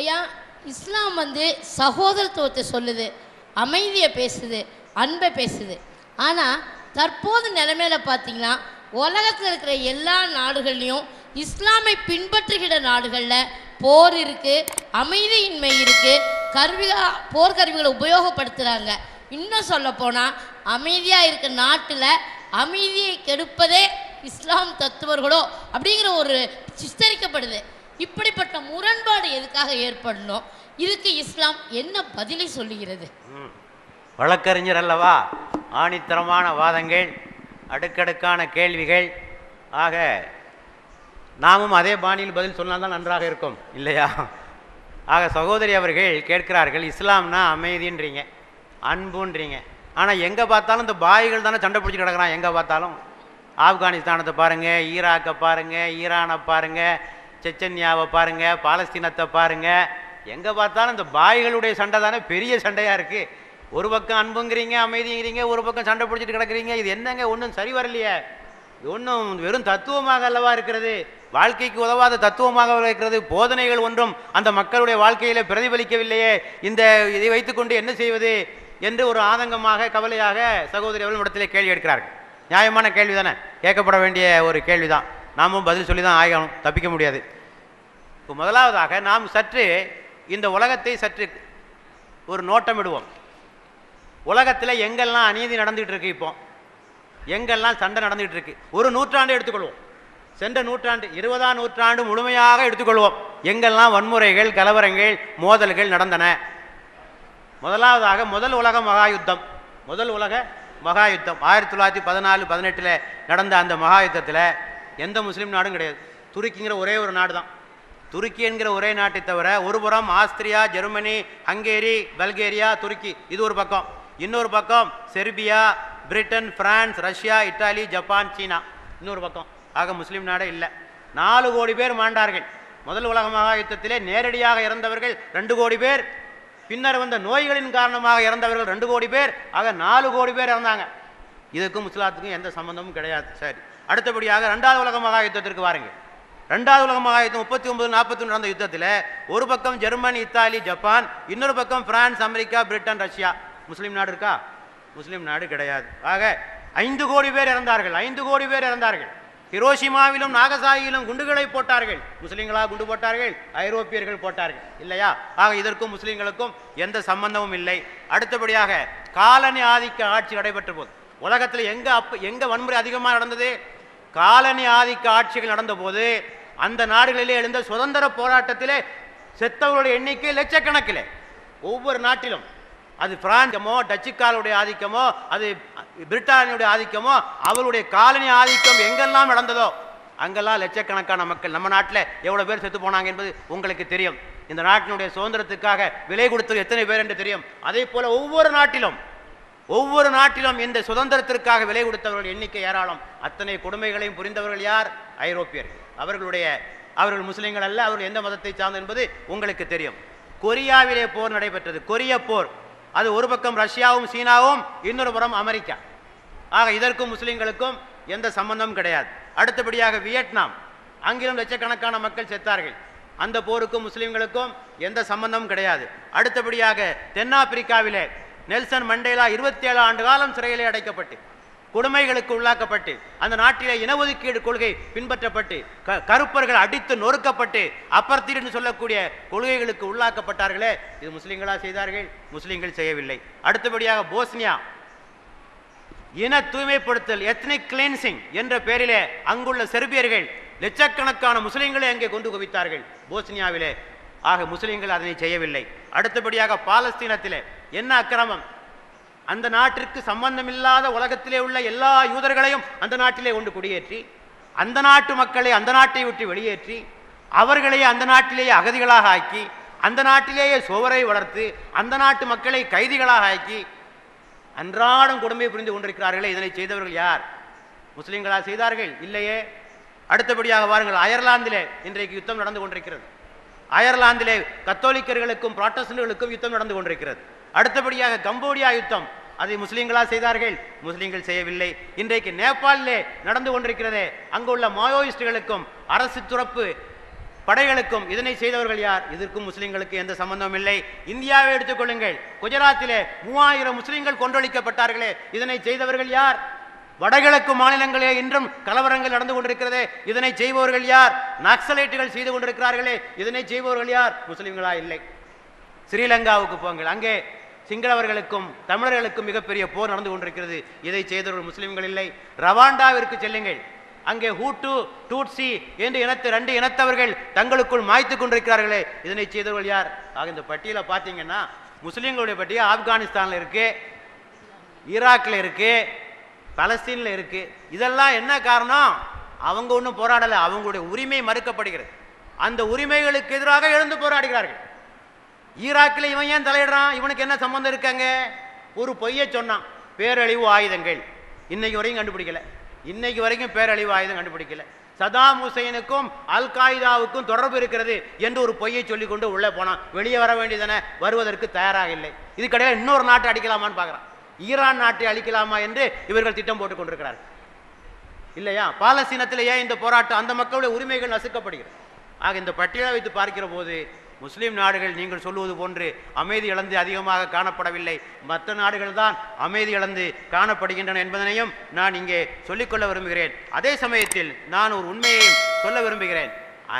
ஐயா இஸ்லாம் வந்து சகோதரத்துவத்தை சொல்லுது அமைதியை பேசுது அன்பை பேசுது. ஆனால் தற்போது நிலைமையில பார்த்தீங்கன்னா உலகத்தில் இருக்கிற எல்லா நாடுகள்லையும் இஸ்லாமை பின்பற்றுகிற நாடுகளில் போர் இருக்குது அமைதியின்மை இருக்குது கருவிகா போர்க்கருவிகளை உபயோகப்படுத்துகிறாங்க இன்னும் சொல்லப்போனால் அமைதியாக இருக்க நாட்டில் அமைதியை கெடுப்பதே இஸ்லாம் தத்துவர்களோ அப்படிங்கிற ஒரு சித்தரிக்கப்படுது. இப்படிப்பட்ட முரண்பாடு எதுக்காக ஏற்படணும்? இதுக்கு இஸ்லாம் என்ன பதிலை சொல்லுகிறது? ம். வழக்கறிஞர் அல்லவா? ஆணித்தரமான வாதங்கள் அடுக்கடுக்கான கேள்விகள். ஆக நாமும் அதே பாணியில் பதில் சொன்னால் தான் நன்றாக இருக்கும் இல்லையா? ஆக சகோதரி அவர்கள் கேட்கிறார்கள் இஸ்லாம்னா அமைதின்றீங்க அன்புன்றீங்க. ஆனால் எங்கே பார்த்தாலும் இந்த பாய்கள் தானே சண்டை பிடிச்சி கிடக்குறான் எங்கே பார்த்தாலும்? ஆப்கானிஸ்தானத்தை பாருங்கள் ஈராக்கை பாருங்கள் ஈரானை பாருங்கள் செச்சன்யாவை பாருங்கள் பாலஸ்தீனத்தை பாருங்கள் எங்கே பார்த்தாலும் இந்த பாய்களுடைய சண்டை தானே பெரிய சண்டையாக இருக்குது ஒரு பக்கம் அன்புங்கிறீங்க அமைதிங்கிறீங்க ஒரு பக்கம் சண்டை பிடிச்சிட்டு கிடக்குறீங்க. இது என்னங்க ஒன்றும் சரி வரலையே. இது ஒன்றும் வெறும் தத்துவமாக அல்லவா இருக்கிறது? வாழ்க்கைக்கு உதவாத தத்துவமாக இருக்கிறது. போதனைகள் ஒன்றும் அந்த மக்களுடைய வாழ்க்கையில் பிரதிபலிக்கவில்லையே. இந்த இதை வைத்துக்கொண்டு என்ன செய்வது என்று ஒரு ஆதங்கமாக கவலையாக சகோதரி அவர்கள் இடத்திலே கேள்வி எடுக்கிறார்கள். நியாயமான கேள்வி தானே கேட்கப்பட வேண்டிய ஒரு கேள்வி தான் நாமும் பதில் சொல்லி தான் ஆகணும். தப்பிக்க முடியாது. முதலாவதாக நாம் சற்று இந்த உலகத்தை சற்று ஒரு நோட்டமிடுவோம் உலகத்தில் எங்கெல்லாம் அநீதி நடந்துகிட்டு இருக்கு இப்போ? எங்கெல்லாம் சண்டை நடந்துகிட்டு இருக்கு? ஒரு நூற்றாண்டு எடுத்துக்கொள்வோம். சென்ற நூற்றாண்டு இருபதாம் நூற்றாண்டு முழுமையாக எடுத்துக்கொள்வோம். எங்கெல்லாம் வன்முறைகள் கலவரங்கள் மோதல்கள் நடந்தன? முதலாவதாக முதல் உலக மகா யுத்தம் முதல் உலக மகா யுத்தம் ஆயிரத்தி தொள்ளாயிரத்தி பதினாலு பதினெட்டில் நடந்த அந்த மகா யுத்தத்தில் எந்த முஸ்லீம் நாடும் கிடையாது. துருக்கிங்கிற ஒரே ஒரு நாடு தான் துருக்கி என்கிற ஒரே நாட்டை தவிர ஒரு புறம் ஆஸ்திரியா ஜெர்மனி ஹங்கேரி பல்கேரியா துருக்கி. இது ஒரு பக்கம். இன்னொரு பக்கம் Serbia Britain France Russia Italy Japan சீனா. இன்னொரு பக்கம். ஆக முஸ்லீம் நாடே இல்லை. நாலு கோடி பேர் மாண்டார்கள். முதல் உலக மகாயுத்தத்திலே நேரடியாக இறந்தவர்கள் ரெண்டு கோடி பேர். பின்னர் வந்த நோய்களின் காரணமாக இறந்தவர்கள் ரெண்டு கோடி பேர். ஆக நாலு கோடி பேர் இறந்தாங்க. இதுக்கும் முஸ்லாத்துக்கும் எந்த சம்பந்தமும் கிடையாது. சரி. அடுத்தபடியாக ரெண்டாவது உலக மகாயுத்தத்திற்கு வாருங்கள். வாருங்க ரெண்டாவது உலக மகா முப்பத்தி ஒன்பது நாற்பத்தி நடந்த யுத்தத்தில் ஒரு பக்கம் ஜெர்மனி இத்தாலி ஜப்பான் இன்னொரு பக்கம் பிரான்ஸ் அமெரிக்கா பிரிட்டன் ரஷ்யா. முஸ்லீம் நாடு இருக்கா? முஸ்லீம் நாடு கிடையாது. ஆக ஐந்து கோடி பேர் இறந்தார்கள். ஐந்து கோடி பேர் இறந்தார்கள். ஹிரோஷிமாவிலும் நாகசாயிலும் குண்டுகளை போட்டார்கள். முஸ்லீம்களாக குண்டு போட்டார்கள் ஐரோப்பியர்கள் போட்டார்கள். இல்லையா? ஆக இதற்கும் முஸ்லீம்களுக்கும் எந்த சம்பந்தமும் இல்லை. அடுத்தபடியாக காலனி ஆதிக்க ஆட்சி நடைபெற்ற போது உலகத்தில் எங்கே அப்போ எங்கே வன்முறை அதிகமாக நடந்தது? காலனி ஆதிக்க ஆட்சிகள் நடந்தபோது அந்த நாடுகளிலே எழுந்த சுதந்திர போராட்டத்திலே செத்தவர்களுடைய எண்ணிக்கை லட்சக்கணக்கில். ஒவ்வொரு நாட்டிலும். அது பிரான்சமோ டச்சுக்காலுடைய ஆதிக்கமோ அது பிரிட்டானியுடைய ஆதிக்கமோ அவருடைய காலனி ஆதிக்கம் எங்கெல்லாம் நடந்ததோ அங்கெல்லாம் லட்சக்கணக்கான மக்கள் நம்ம நாட்டில் எவ்வளோ பேர் செத்து போனாங்க என்பது உங்களுக்கு தெரியும். இந்த நாட்டினுடைய சுதந்திரத்துக்காக விலை கொடுத்தது எத்தனை பேர் என்று தெரியும். அதே போல ஒவ்வொரு நாட்டிலும் ஒவ்வொரு நாட்டிலும் இந்த சுதந்திரத்திற்காக விலை கொடுத்தவர்கள் எண்ணிக்கை ஏராளம். அத்தனை கொடுமைகளையும் புரிந்தவர்கள் யார்? ஐரோப்பியர்கள். அவர்களுடைய அவர்கள் முஸ்லீம்கள் அல்ல அவர்கள் எந்த மதத்தை சார்ந்த என்பது உங்களுக்கு தெரியும். கொரியாவிலே போர் நடைபெற்றது. கொரிய போர். அது ஒரு பக்கம் ரஷ்யாவும் சீனாவும் இன்னொரு புறம் அமெரிக்கா. ஆக இதற்கும் முஸ்லிம்களுக்கும் எந்த சம்பந்தமும் கிடையாது. அடுத்தபடியாக வியட்நாம். அங்கிலும் லட்சக்கணக்கான மக்கள் செத்தார்கள். அந்த போருக்கும் முஸ்லீம்களுக்கும் எந்த சம்பந்தமும் கிடையாது. அடுத்தபடியாக தென்னாப்பிரிக்காவிலே நெல்சன் மண்டேலா இருபத்தி ஏழு ஆண்டு காலம் சிறையிலே அடைக்கப்பட்டு கொடுமைகளுக்கு உள்ளாக்கப்பட்டு அந்த நாட்டிலே இனஒதுக்கீடு கொள்கை பின்பற்றப்பட்டு க கருப்பர்கள் அடித்து நொறுக்கப்பட்டு அப்பர்த்தீர் சொல்லக்கூடிய கொள்கைகளுக்கு உள்ளாக்கப்பட்டார்களே. இது முஸ்லிம்களா செய்தார்கள்? முஸ்லிம்கள் செய்யவில்லை. அடுத்தபடியாக போஸ்னியா. இன தூய்மைப்படுத்தல் எத்னிக் கிளீன்சிங் என்ற பெயரிலே அங்குள்ள செர்பியர்கள் லட்சக்கணக்கான முஸ்லிம்களை அங்கே கொண்டு குவித்தார்கள் போஸ்னியாவிலே. ஆக முஸ்லிம்கள் அதனை செய்யவில்லை. அடுத்தபடியாக பாலஸ்தீனத்திலே. என்ன அக்கிரமம்? அந்த நாட்டிற்கு சம்பந்தமில்லாத உலகத்திலே உள்ள எல்லா யூதர்களையும் அந்த நாட்டிலே கொண்டு குடியேற்றி அந்த நாட்டு மக்களை அந்த நாட்டை விட்டு வெளியேற்றி அவர்களையே அந்த நாட்டிலேயே அகதிகளாக ஆக்கி அந்த நாட்டிலேயே சுவரை வளர்த்து அந்த நாட்டு மக்களை கைதிகளாக ஆக்கி அன்றாடம் கொடுமை புரிந்து கொண்டிருக்கிறார்களே இதனை செய்தவர்கள் யார்? முஸ்லீம்களா செய்தார்கள் இல்லையே? அடுத்தபடியாக வாருங்கள் அயர்லாந்திலே இன்றைக்கு யுத்தம் நடந்து கொண்டிருக்கிறது. அயர்லாந்திலே கத்தோலிக்கர்களுக்கும் புராட்டஸ்டன்ட்களுக்கும் யுத்தம் நடந்து கொண்டிருக்கிறது. அடுத்தபடியாக கம்போடியா யுத்தம். அதை முஸ்லீம்களா செய்தார்கள். முஸ்லீம்கள் செய்யவில்லை. இன்றைக்கு நேபாளிலே நடந்து கொண்டிருக்கிறதே. அங்குள்ள மாவோயிஸ்டுகளுக்கும் அரசு துறப்பு படைகளுக்கும் இதனை செய்தவர்கள் யார்? இதற்கும் முஸ்லிம்களுக்கு எந்த சம்பந்தமும் இல்லை. இந்தியாவை எடுத்துக்கொள்ளுங்கள் குஜராத்திலே மூவாயிரம் முஸ்லிம்கள் கொன்றொழிக்கப்பட்டார்களே. இதனை செய்தவர்கள் யார்? வடகிழக்கு மாநிலங்களே இன்றும் கலவரங்கள் நடந்து கொண்டிருக்கிறதே. இதனை செய்பவர்கள் யார்? நக்சலைட்டுகள் செய்து கொண்டிருக்கிறார்களே இதனை செய்பவர்கள் யார்? முஸ்லிம்களா? இல்லை. ஸ்ரீலங்காவுக்கு போங்கள். அங்கே சிங்களவர்களுக்கும் தமிழர்களுக்கும் மிகப்பெரிய போர் நடந்து கொண்டிருக்கிறது. இதை செய்தவர்கள் முஸ்லிம்கள் இல்லை. ரவாண்டாவிற்கு செல்லுங்கள். அங்கே ஹூட்டு டூட்சி என்று இனத்து ரெண்டு இனத்தவர்கள் தங்களுக்குள் மாய்த்து கொண்டிருக்கிறார்களே. இதனை செய்தவர்கள் யார்? ஆக இந்த பட்டியலை பார்த்தீங்கன்னா முஸ்லீம்களுடைய பட்டியல் ஆப்கானிஸ்தானில் இருக்கு ஈராக்கில் இருக்கு பலஸ்தீனில் இருக்கு. இதெல்லாம் என்ன காரணம்? அவங்க ஒன்றும் போராடலை அவங்களுடைய உரிமை மறுக்கப்படுகிறது. அந்த உரிமைகளுக்கு எதிராக எழுந்து போராடுகிறார்கள். ஈராக்கில் இவன் ஏன் தலையிடுறான்? இவனுக்கு என்ன சம்மந்தம் இருக்காங்க? ஒரு பொய்யை சொன்னான். பேரழிவு ஆயுதங்கள். இன்னைக்கு வரைக்கும் கண்டுபிடிக்கல. இன்னைக்கு வரைக்கும் பேரழிவு ஆயுதம் கண்டுபிடிக்கல. சதாம் ஹுசைனுக்கும் அல் காய்தாவுக்கும் தொடர்பு இருக்கிறது என்று ஒரு பொய்யை சொல்லிக்கொண்டு உள்ளே போனான். வெளியே வர வேண்டியதானே? வருவதற்கு தயாராக இல்லை. இதுக்கடையில் இன்னொரு நாட்டை அடிக்கலாமான்னு பார்க்குறான். ஈரான் நாட்டை அழிக்கலாமா என்று இவர்கள் திட்டம் போட்டுக் கொண்டிருக்கிறார்கள். இல்லையா? பாலஸ்தீனத்தில் ஏன் இந்த போராட்டம்? அந்த மக்களுடைய உரிமைகள் நசுக்கப்படுகிறது. ஆக இந்த பட்டியலை வைத்து பார்க்கிற போது முஸ்லீம் நாடுகள் நீங்கள் சொல்லுவது போன்று அமைதி இழந்து அதிகமாக காணப்படவில்லை. மற்ற நாடுகள் தான் அமைதி இழந்து காணப்படுகின்றன என்பதனையும் நான் இங்கே சொல்லிக்கொள்ள விரும்புகிறேன். அதே சமயத்தில் நான் ஒரு உண்மையையும் சொல்ல விரும்புகிறேன்.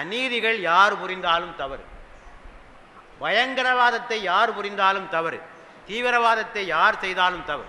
அநீதிகள் யார் புரிந்தாலும் தவறு. பயங்கரவாதத்தை யார் புரிந்தாலும் தவறு. தீவிரவாதத்தை யார் செய்தாலும் தவறு.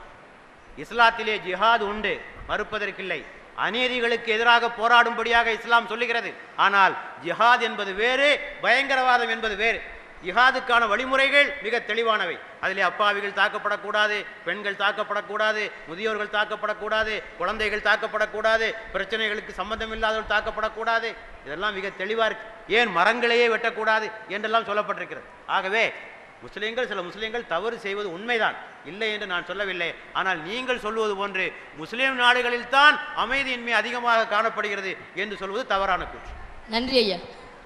இஸ்லாத்திலே ஜிஹாத் உண்டு மறுப்பதற்கில்லை. அநீதிகளுக்கு எதிராக போராடும்படியாக இஸ்லாம் சொல்லுகிறது. ஆனால் ஜிஹாத் என்பது வேறு பயங்கரவாதம் என்பது வேறு. ஜிஹாதுக்கான வழிமுறைகள் மிக தெளிவானவை. அதிலே அப்பாவிகள் தாக்கப்படக்கூடாது பெண்கள் தாக்கப்படக்கூடாது முதியோர்கள் தாக்கப்படக்கூடாது குழந்தைகள் தாக்கப்படக்கூடாது பிரச்சனைகளுக்கு சம்பந்தம் இல்லாதவர்கள் தாக்கப்படக்கூடாது. இதெல்லாம் மிக தெளிவாக இருக்கு. ஏன் மரங்களையே வெட்டக்கூடாது என்றெல்லாம் சொல்லப்பட்டிருக்கிறது. ஆகவே முஸ்லீம்கள் சில முஸ்லீம்கள் தவறு செய்வது உண்மைதான். இல்லை என்று நான் சொல்லவில்லை. ஆனால் நீங்கள் சொல்வது போன்று முஸ்லீம் நாடுகளில் தான் அமைதியின்மை அதிகமாக காணப்படுகிறது என்று சொல்வது தவறான கூற்று. நன்றி ஐயா.